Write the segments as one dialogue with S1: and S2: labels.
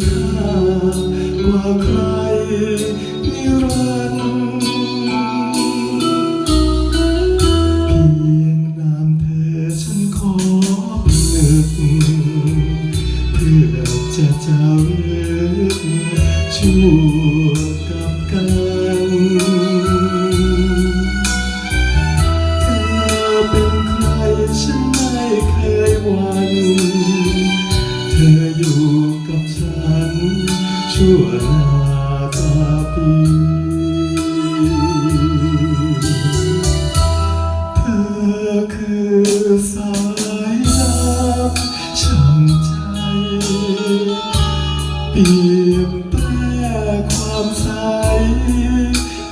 S1: you. เธอคือสายน้ำช่ำใจ เปลี่แปลความใส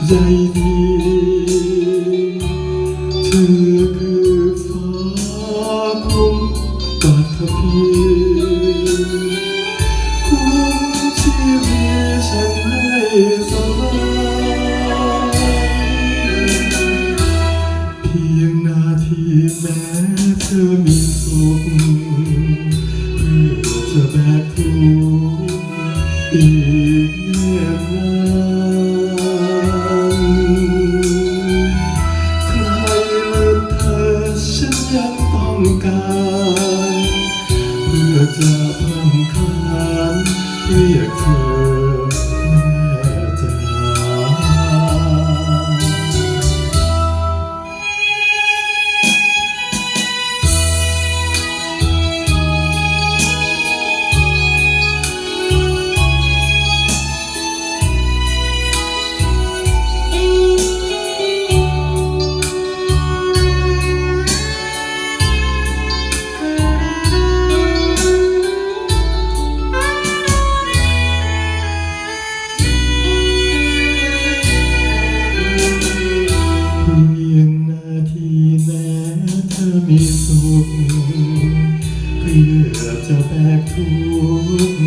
S1: ใยดีเธอคือฟ้าคุ้มกัดพี ธอมีสุขเพื่อจะแบกทุกข์อีกเงียบนานใครลืมเธอฉันยังต้องการ เพื่อจะ มีสุขเพื่อจะแบกทุกข์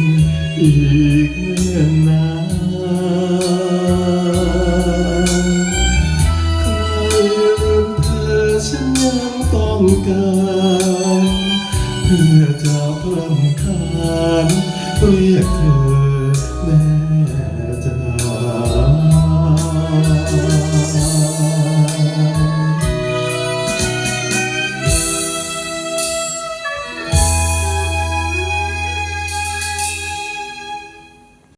S1: อีกเมื่อนานใครลืมเธอฉันยังต้องการเพื่อจะ